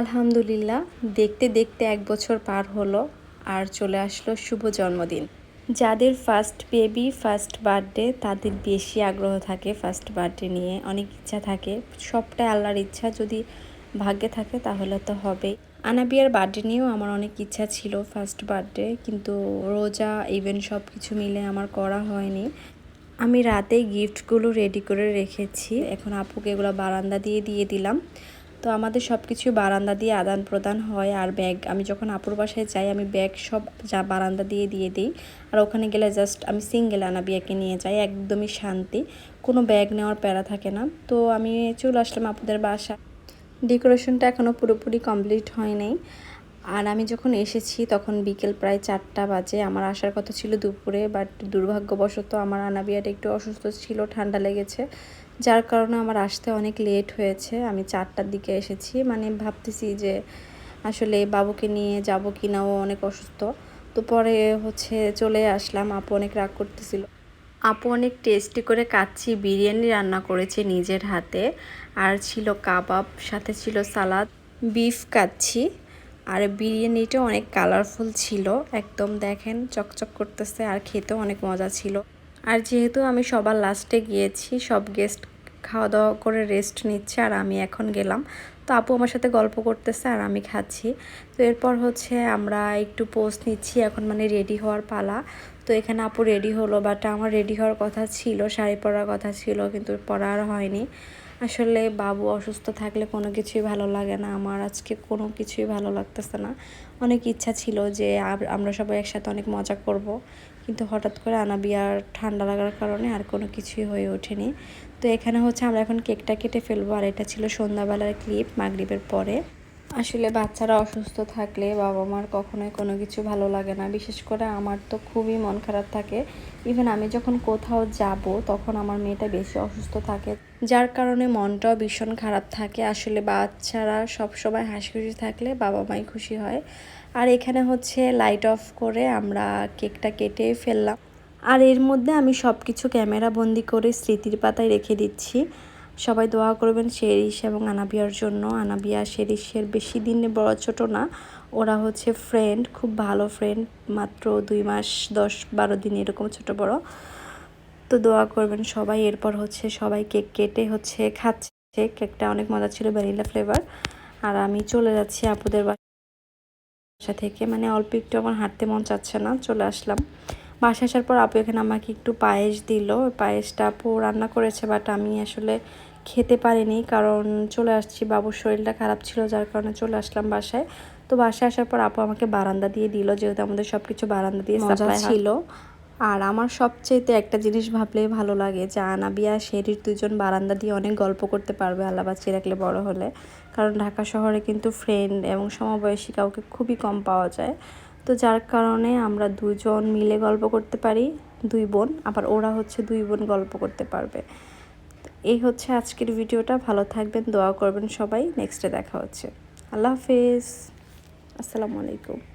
আলহামদুলিল্লাহ, দেখতে দেখতে এক বছর পার হলো আর চলে আসলো শুভ জন্মদিন। যাদের ফার্স্ট বেবি ফার্স্ট বার্থডে তাদের বেশি আগ্রহ থাকে ফার্স্ট বার্থডে নিয়ে, অনেক ইচ্ছা থাকে। সবটাই আল্লাহর ইচ্ছা, যদি ভাগ্যে থাকে তাহলে তো হবে আনাবিয়ার বার্থডে নিয়েও আমার অনেক ইচ্ছা ছিল ফার্স্ট বার্থডে কিন্তু রোজা ইভেন্ট সব কিছু মিলে আমার করা হয়নি। আমি রাতে গিফটগুলো রেডি করে রেখেছি। এখন আপুকে এগুলো বারান্দা দিয়ে দিয়ে দিলাম। তো আমাদের সব কিছু বারান্দা দিয়ে আদান প্রদান হয় আর ব্যাগ, আমি যখন আপুর বাসায় যাই, আমি ব্যাগ সব যা বারান্দা দিয়ে দিয়ে দিই। আর ওখানে গেলে জাস্ট আমি সিঙ্গেল আনাবিয়াকে নিয়ে যাই, একদমই শান্তি। কোনো ব্যাগ নেওয়ার প্যারা থাকে না। তো আমি চলে আসলাম আপুদের বাসা। ডেকোরেশনটা এখনও পুরোপুরি কমপ্লিট হয় নাই। আর আমি যখন এসেছি, তখন বিকেল প্রায় চারটা বাজে। আমার আসার কথা ছিল দুপুরে বাট দুর্ভাগ্যবশত আমার আনাবিয়াটা একটু অসুস্থ ছিল, ঠান্ডা লেগেছে। যার কারণে আমার আসতে অনেক লেট হয়েছে। আমি চারটার দিকে এসেছি। মানে ভাবতেছি যে আসলে বাবুকে নিয়ে যাব কি না ও অনেক অসুস্থ। তো পরে হচ্ছে চলে আসলাম। আপু অনেক রাগ করতেছিল। আপু অনেক টেস্টি করে কাচ্ছি বিরিয়ানি রান্না করেছে নিজের হাতে। আর ছিল কাবাব, সাথে ছিল সালাদ বিফ কাচ্ছি আর বিরিয়ানিটা অনেক কালারফুল ছিল। একদম দেখেন, চকচক করতেছে। আর খেতেও অনেক মজা ছিল। আর যেহেতু আমি সবার লাস্টে গিয়েছি, সব গেস্ট খাওয়া দাওয়া করে রেস্ট নিচ্ছে আর আমি এখন গেলাম। তো আপু আমার সাথে গল্প করতেছে আর আমি খাচ্ছি। তো এরপর হচ্ছে আমরা একটু পোস্ট নিচ্ছি, এখন মানে রেডি হওয়ার পালা। তো এখানে আপু রেডি হলো বাট আমার রেডি হওয়ার কথা ছিল, শাড়ি পরার কথা ছিল, কিন্তু পরা আর হয়নি। আসলে বাবু অসুস্থ থাকলে কোনো কিছুই ভালো লাগে না। আমার আজকে কোনো কিছুই ভালো লাগতেছে না। অনেক ইচ্ছা ছিল যে আমরা সবাই একসাথে অনেক মজা করব। কিন্তু হঠাৎ করে আনাবিয়ার ঠান্ডা লাগার কারণে আর কোনো কিছুই হয়ে ওঠেনি। তো এখানে হচ্ছে আমরা এখন কেকটা কেটে ফেলব। আর এটা ছিল সন্ধ্যাবেলার ক্লিপ মাগরীবের পরে। আসলে বাচ্চারা অসুস্থ থাকলে বাবা মার কখনোই কোনো কিছু ভালো লাগে না। বিশেষ করে আমার তো খুবই মন খারাপ থাকে। ইভেন আমি যখন কোথাও যাব, তখন আমার মেয়েটা বেশি অসুস্থ থাকে। যার কারণে মনটাও ভীষণ খারাপ থাকে। আসলে বাচ্চারা সবসময় হাসি খুশি থাকলে বাবা মাই খুশি হয়। আর এখানে হচ্ছে লাইট অফ করে আমরা কেকটা কেটে ফেললাম। আর এর মধ্যে আমি সব কিছু ক্যামেরা বন্দি করে স্মৃতির পাতায় রেখে দিচ্ছি। সবাই দোয়া করবেন শেরিশ এবং আনাবিয়ার জন্য। আনাবিয়া শেরিশের বেশি দিনে বড় ছোট না, ওরা হচ্ছে ফ্রেন্ড খুব ভালো ফ্রেন্ড মাত্র দুই মাস দশ বারো দিন এরকম ছোট বড়। তো দোয়া করবেন সবাই, এরপর হচ্ছে সবাই কেক কেটে হচ্ছে খাচ্ছে। কেকটা অনেক মজা ছিল, ভ্যানিলা ফ্লেভার আর আমি চলে যাচ্ছি আপুদের বাসা থেকে। মানে অল্প একটু আমার হাঁটতে মন চাচ্ছে না, চলে আসলাম। বাসা আসার পর আপু এখানে আমাকে একটু পায়েস দিল। পায়েসটা আপু রান্না করেছে বাট আমি আসলে খেতে পারিনি কারণ চলে আসছি। বাবুর শরীরটা খারাপ ছিল যার কারণে চলে আসলাম বাসায়। তো বাসায় আসার পর আপু আমাকে বারান্দা দিয়ে দিল যেহেতু আমাদের সব কিছু বারান্দা দিয়ে সাপ্লাই ছিল। আর আমার সবচেয়েতে একটা জিনিস ভাবলেই ভালো লাগে যে আনাবিয়া শেরির দুজন বারান্দা দিয়ে অনেক গল্প করতে পারবে আল্লাহ বাঁচিয়ে রাখলে বড় হলে। কারণ ঢাকা শহরে কিন্তু ফ্রেন্ড এবং সমবয়সী কাউকে খুবই কম পাওয়া যায়। তো যার কারণে আমরা দুজন মিলে গল্প করতে পারি, দুই বোন, আবার ওরা হচ্ছে দুই বোন গল্প করতে পারবে। এই হচ্ছে আজকের ভিডিওটা, ভালো থাকবেন, দোয়া করবেন সবাই নেক্সটে দেখা হচ্ছে। আল্লাহ হাফেজ, আসসালামু আলাইকুম।